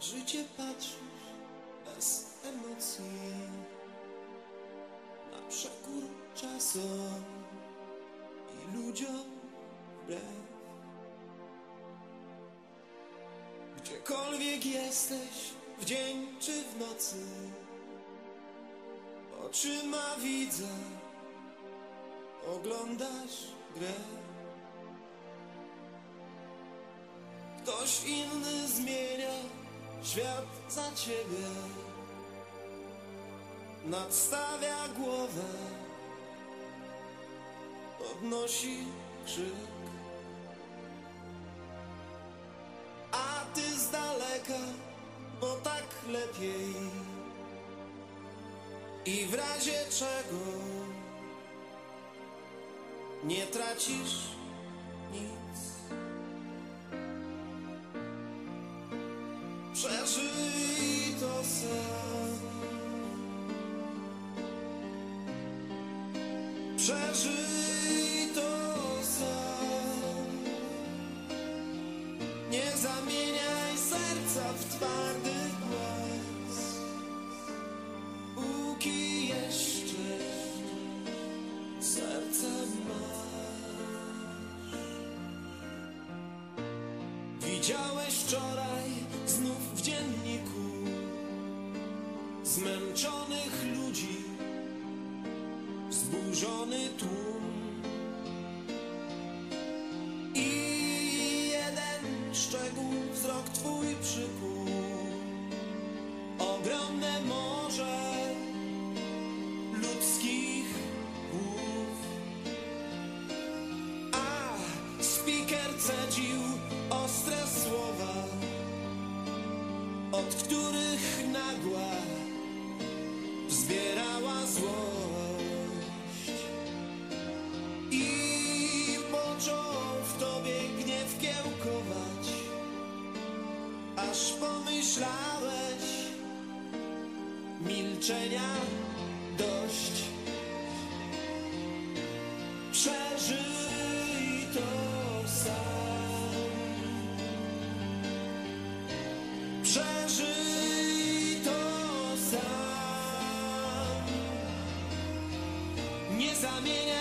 życie patrzysz bez emocji Na przekór czasom i ludziom wbrew. Gdziekolwiek jesteś, w dzień czy w nocy Oczyma widzę, oglądasz grę. Ktoś inny zmienia świat za ciebie Nadstawia głowę. Podnosi krzyk. A ty z daleka, bo tak lepiej. I w razie czego Nie tracisz nic Przeżyj to sam. Przeżyj to sam. Nie zamieniaj serca w twardy głaz Póki jeszcze serce masz. Widziałeś wczoraj dzienniku Zmęczonych ludzi Wzburzony tłum. I jeden szczegół wzrok twój przykuł. Ogromne morze Od których nagła wzbierała złość. I począł w tobie gniew kiełkować Aż pomyślałeś milczenia nie zamienia.